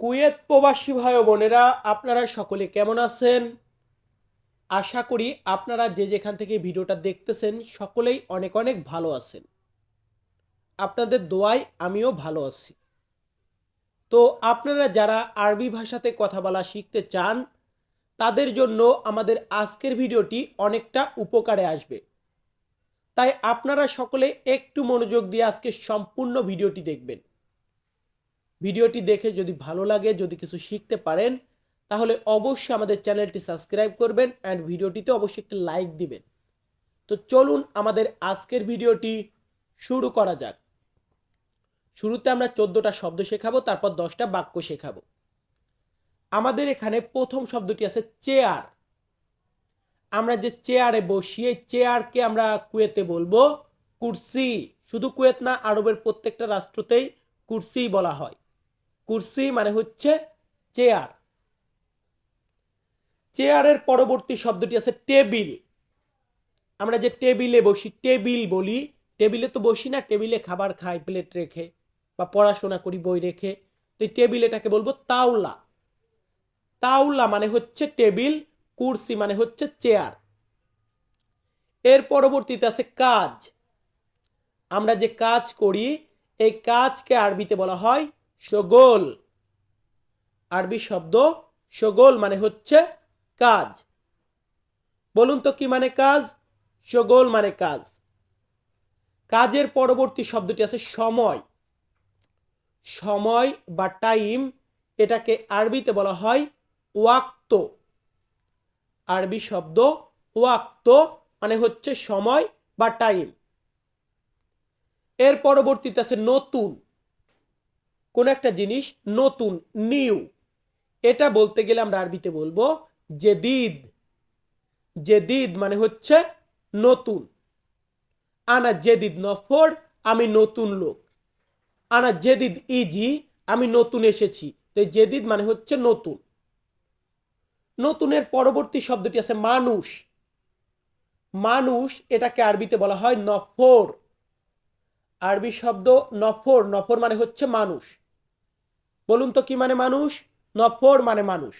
Kuwait প্রবাসী ভাই বোনেরা, আপনারা সকলে কেমন আছেন? আশা করি আপনারা যে যেখান থেকে ভিডিওটা দেখতেছেন সকলেই অনেক অনেক ভালো আছেন। আপনাদের দোয়ায় আমিও ভালো আছি। তো আপনারা যারা আরবি ভাষাতে কথা বলা শিখতে চান, তাদের জন্য আমাদের আজকের ভিডিওটি অনেকটা উপকারে আসবে। তাই আপনারা সকলে একটু মনোযোগ দিয়ে আজকে সম্পূর্ণ ভিডিওটি দেখবেন। ভিডিওটি দেখে যদি ভালো লাগে, যদি কিছু শিখতে পারেন, তাহলে অবশ্যই আমাদের চ্যানেলটি সাবস্ক্রাইব করবেন অ্যান্ড ভিডিওটিতে অবশ্যই একটি লাইক দিবেন। তো চলুন আমাদের আজকের ভিডিওটি শুরু করা যাক। শুরুতে আমরা চোদ্দোটা শব্দ শেখাবো, তারপর দশটা বাক্য শেখাবো। আমাদের এখানে প্রথম শব্দটি আছে চেয়ার আমরা যে চেয়ারে বসি, এই চেয়ারকে আমরা কুয়েতে বলব কুর্সি। শুধু কুয়েত না, আরবের প্রত্যেকটা রাষ্ট্রতেই কুরসি বলা হয়। কুরসি মানে হচ্ছে চেয়ার। চেয়ারের পরবর্তী শব্দটি আছে টেবিল। আমরা যে টেবিলে বসি, টেবিল বলি। টেবিলে তো বসি না, টেবিলে খাবার খাই, প্লেট রেখে বা পড়াশোনা করি, বই রেখে। তো এই টেবিল এটাকে বলব তাওলা। তাওলা মানে হচ্ছে টেবিল, কুরসি মানে হচ্ছে চেয়ার। এর পরবর্তীতে আছে কাজ। আমরা যে কাজ করি, এই কাজকে আরবিতে বলা হয় সগোল। আরবি শব্দ সগোল মানে হচ্ছে কাজ। বলুন তো কি মানে কাজ? সগোল মানে কাজ। কাজের পরবর্তী শব্দটি আছে সময়। সময় বা টাইম, এটাকে আরবিতে বলা হয় ওয়াক্ত। আরবি শব্দ ওয়াক্ত মানে হচ্ছে সময় বা টাইম। এর পরবর্তীতে আছে নতুন। কোন একটা জিনিস নতুন, নিউ। এটা বলতে গেলে আমরা আরবিতে বলব জেদিদ। জেদিদ মানে হচ্ছে নতুন। আনা জেদিদ নফর, আমি নতুন লোক। আনা জেদিদ ইজি, আমি নতুন এসেছি। তো জেদিদ মানে হচ্ছে নতুন। নতুনের পরবর্তী শব্দটি আছে মানুষ। মানুষ এটাকে আরবিতে বলা হয় নফর। আরবি শব্দ নফর নফর মানে হচ্ছে মানুষ। বলুন তো কি মানে মানুষ? নফর মানে মানুষ।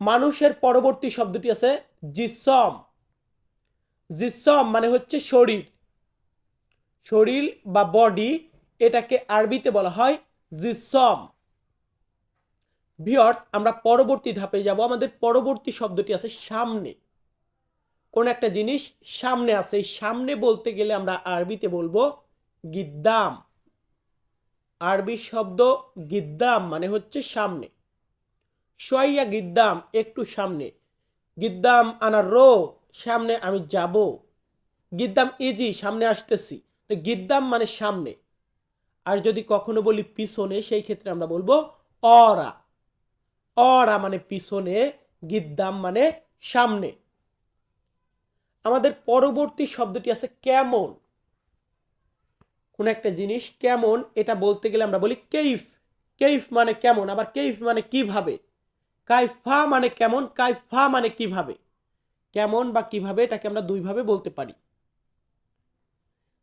মানুষের পরবর্তী শব্দটি আছে জিসম। জিসম মানে হচ্ছে শরীর। শরীর বা বডি এটাকে আরবিতে বলা হয় জিসম। ভিওর্স আমরা পরবর্তী ধাপে যাব। আমাদের পরবর্তী শব্দটি আছে সামনে। কোন একটা জিনিস সামনে আছে। সামনে বলতে গেলে আমরা আরবিতে বলব গিদ্দাম। আরবি শব্দ গিদ্দাম মানে হচ্ছে সামনে। সোয়াইয়া গিদ্দাম একটু সামনে। গিদ্দাম আনার রো, সামনে আমি যাব। গিদ্দাম ইজি, সামনে আসতেছি। তো গিদ্দাম মানে সামনে। আর যদি কখনো বলি পিছনে, সেই ক্ষেত্রে আমরা বলব অরা। অরা মানে পিছনে, গিদ্দাম মানে সামনে। আমাদের পরবর্তী শব্দটি আছে কেমন? কোন একটা জিনিস কেমন, এটা বলতে গেলে আমরা বলি কেইফ। কেইফ মানে কেমন, আবার কেইফ মানে কীভাবে? কাইফা মানে কেমন, কাইফা মানে কীভাবে? কেমন বা কীভাবে এটাকে আমরা দুইভাবে বলতে পারি।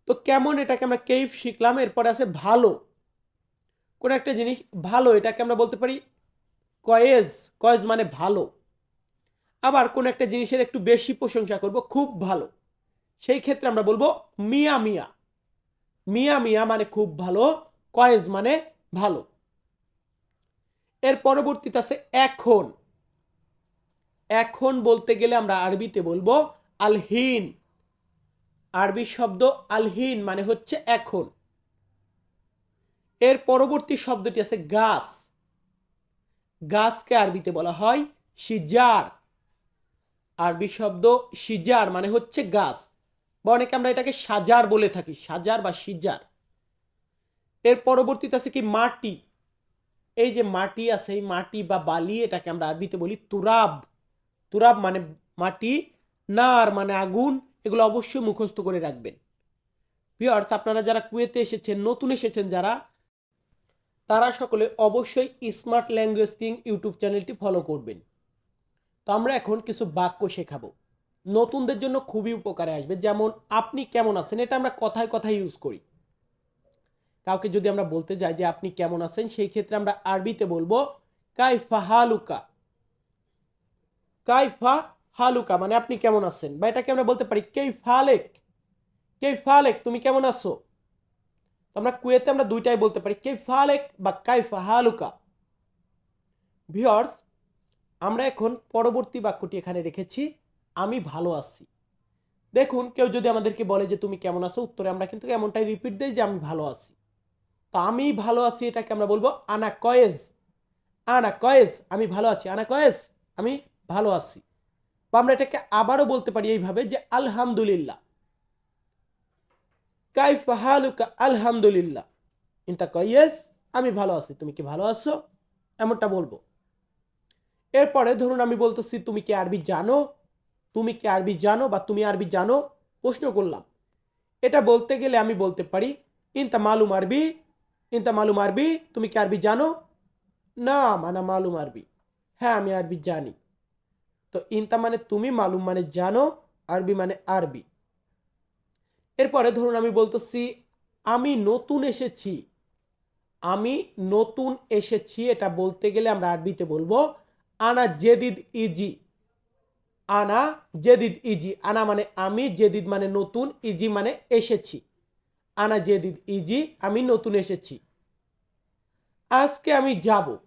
তো কেমন এটাকে আমরা কেইফ শিখলাম, এরপরে আছে ভালো। কোন একটা জিনিস ভালো এটাকে আমরা বলতে পারি কয়েজ। কয়েজ মানে ভালো। আবার কোন একটা জিনিসের একটু বেশি প্রশংসা করব, খুব ভালো। সেই ক্ষেত্রে আমরা বলব মিয়া মিয়া। মিয়া মিয়া মানে খুব ভালো, কয়েজ মানে ভালো। এর পরবর্তীতে আছে এখন। এখন বলতে গেলে আমরা আরবিতে বলব আলহীন। আরবি শব্দ আলহীন মানে হচ্ছে এখন। এর পরবর্তী শব্দটি আছে গাছ। গাছকে আরবিতে বলা হয় সিজার। আরবি শব্দ সিজার মানে হচ্ছে গাছ। বা অনেকে আমরা এটাকে সাজার বলে থাকি, সাজার বা সিজার। এর পরবর্তীতে আছে কি মাটি? এই যে মাটি আছে, এই মাটি বা বালি এটাকে আমরা আরবিতে বলি তুরাব। তুরাব মানে মাটি, নার মানে আগুন, এগুলো অবশ্যই মুখস্থ করে রাখবেন। ভিওর্স আপনারা যারা কুয়েতে এসেছেন, নতুন এসেছেন যারা, তারা সকলে অবশ্যই স্মার্ট ল্যাঙ্গুয়েজ কিং ইউটিউব চ্যানেলটি ফলো করবেন। তো আমরা এখন কিছু বাক্য শেখাবো। নতুনদের জন্য খুবই উপকারে আসবে। যেমন, আপনি কেমন আছেন? এটা আমরা কথায় কথায় ইউজ করি। কাউকে যদি আমরা বলতে যাই যে, আপনি কেমন আছেন? সেই ক্ষেত্রে আমরা আরবিতে বলব, কাইফা হালুকা। কাইফা হালুকা মানে আপনি কেমন আছেন? বা এটাকে আমরা বলতে পারি কেই ফালেক কেই ফালেক তুমি কেমন আছো? আমরা কুয়েতে আমরা দুইটাই বলতে পারি কেই ফালেক বা কাইফা হালুকা। ভিওর্স আমরা এখন পরবর্তী বাক্যটি এখানে রেখেছি। আমি ভালো আছি। দেখুন, কেউ যদি আমাদেরকে বলে যে, তুমি কেমন আছো? উত্তরে আমরা কিন্তু এমনটাই রিপিট দিই যে, আমি ভালো আছি। তো আমি ভালো আছি এটাকে আমরা বলব আনা কয়েজ আনা কয়েজ আমি ভালো আছি। আনা কয়েজ আমি ভালো আছি। বা আমরা এটাকে আবারও বলতে পারি এইভাবে যে, আলহামদুলিল্লাহ। কাইফ হালুকা আলহামদুলিল্লাহ। ইন্তা কয়েস আমি ভালো আছি। তুমি কি ভালো আছো? এমনটা বলব। এরপরে ধরুন আমি বলতেছি, তুমি কি আরবি জানো? তুমি কি আরবি জানো বা তুমি আরবি জানো? প্রশ্ন করলাম। এটা বলতে গেলে আমি বলতে পারি, ইনতা মালুম আরবি, ইনতা মালুম আরবি, তুমি কি আরবি জানো? না, মানা মালুম আরবি। হ্যাঁ আমি আরবি জানি। তো ইনতা মানে তুমি, মালুম মানে জানো, আরবি মানে আরবি। এরপরে ধরুন আমি বলতেছি, আমি নতুন এসেছি। আমি নতুন এসেছি, এটা বলতে গেলে আমরা আরবিতে বলব, আনা জেদিদ ইজি। আনা জেদিদ ইজি। আনা মানে আমি, জেদিদ মানে নতুন, ইজি মানে এসেছি। আনা জেদিদ ইজি, আমি নতুন এসেছি। আজকে আমি যাব।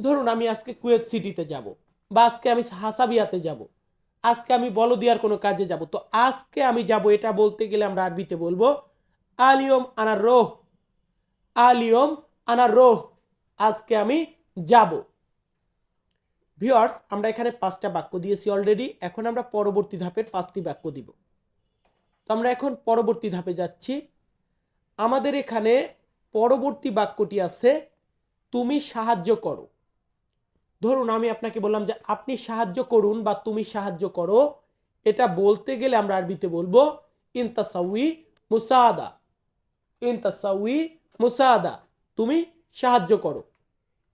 ধরুন আমি আজকে কুয়েত সিটিতে যাব বা আজকে আমি হাসাবিয়াতে যাব। আজকে আমি বলদিয়ার কোনো কাজে যাব। তো আজকে আমি যাব এটা বলতে গেলে আমরা আরবিতে বলব আলিয়ম আনা রোহ। আলিয়ম আনা রোহ। আজকে আমি যাব। ভিওয়ার্স আমরা এখানে পাঁচটা বাক্য দিয়েছি অলরেডি এখন আমরা পরবর্তী ধাপের পাঁচটি বাক্য দিব। তো আমরা এখন পরবর্তী ধাপে যাচ্ছি। আমাদের এখানে পরবর্তী বাক্যটি আছে, তুমি সাহায্য করো। ধরুন, আমি আপনাকে বললাম যে, আপনি সাহায্য করুন বা তুমি সাহায্য করো। এটা বলতে গেলে আমরা আরবিতে বলব ইনতাসাউই মুসাদা। ইনতাসাউই মুসাদা। তুমি সাহায্য করো।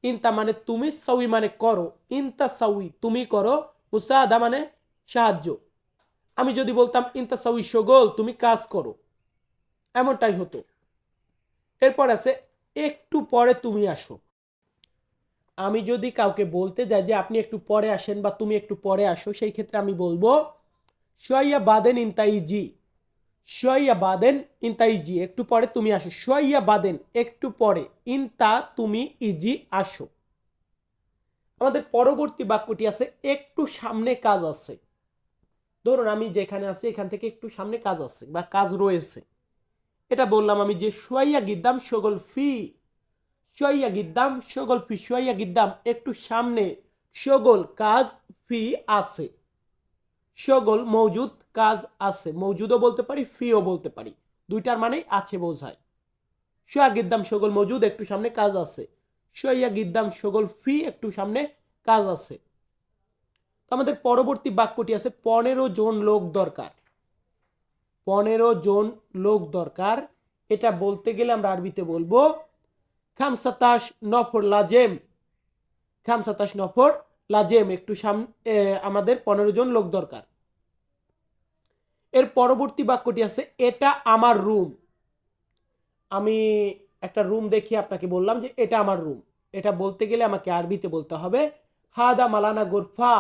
ইনতা মানে তুমি সাউই মানে করো, ইনতা সাউই তুমি করো, মুসাদা মানে সাহায্য। আমি যদি বলতাম, ইনতা সাউই সগোল, তুমি কাজ করো। এমনটাই হতো। এরপর আছে, একটু পরে তুমি আসো। আমি যদি কাউকে বলতে যাই যে আপনি একটু পরে আসেন বা তুমি একটু পরে আসো, সেই ক্ষেত্রে আমি বলব সোয়াইয়া বাদেন ইনতাইজি সোয়াইয়া বাদেন ইনতা ইজি, একটু পরে তুমি আসো। সোয়াইয়া বাদেন একটু পরে, ইনতা তুমি ইজি আসো। আমাদের পরবর্তী বাক্যটি আছে, একটু সামনে কাজ আছে। ধরুন আমি যেখানে আছি, এখান থেকে একটু সামনে কাজ আছে বা কাজ রয়েছে। এটা বললাম আমি যে সোয়াইয়া গিদ্দাম সগল ফি সোয়াইয়া গিদ্দাম সগল ফি সোয়াইয়া গিদ্দাম, একটু সামনে সগল কাজ ফি আছে। সগল মৌজুদ কাজ আছে। মৌজুদও বলতে পারি, ফিও বলতে পারি। দুইটার মানেই আছে বোঝায়। সোয়া গিদ্দাম সগল মৌজুদ, একটু সামনে কাজ আছে। সোয়া গিদ্দাম সগল ফি, একটু সামনে কাজ আছে। আমাদের পরবর্তী বাক্যটি আছে, পনেরো জন লোক দরকার। পনেরো জন লোক দরকার। এটা বলতে গেলে আমরা আরবিতে বলব খামসাতাস নফর লাজেম। খামসাতাস নফর লাজেম একটু সাম আমাদের পনেরো জন লোক দরকার। এর পরবর্তী বাক্যটি আছে, এটা আমার রুম। আমি একটা রুম দেখি আপনাকে বললাম যে, এটা আমার রুম। এটা বলতে গেলে আমাকে আরবিতে বলতে হবে, হাদা মালানা গোরফা।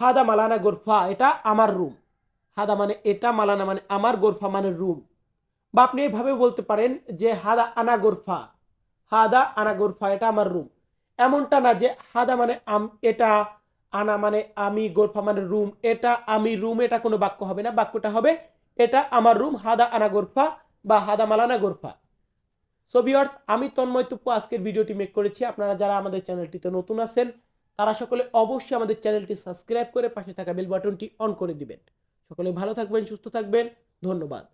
হাদা মালানা গোরফা, এটা আমার রুম। হাদা মানে এটা, মালানা মানে আমার, গোরফা মানে রুম। বা আপনি এভাবে বলতে পারেন যে, হাদা আনা গোরফা। হাদা আনা গোরফা, এটা আমার রুম। এমনটা না যে হাদা মানে আম, এটা আনা মানে আমি, গোরফা মানে রুম, এটা আমি, রুম, এটা কোনো বাক্য হবে না। বাক্যটা হবে, এটা আমার রুম, হাদা আনা গোরফা বা হাদা মালানা গোরফা। সো ভিওয়ার্স আমি তন্ময় তুপ্পু আজকের ভিডিওটি মেক করেছি। আপনারা যারা আমাদের চ্যানেলটিতে নতুন আছেন, তারা সকলে অবশ্যই আমাদের চ্যানেলটি সাবস্ক্রাইব করে পাশে থাকা বেল বাটনটি অন করে দিবেন। সকলে ভালো থাকবেন, সুস্থ থাকবেন। ধন্যবাদ।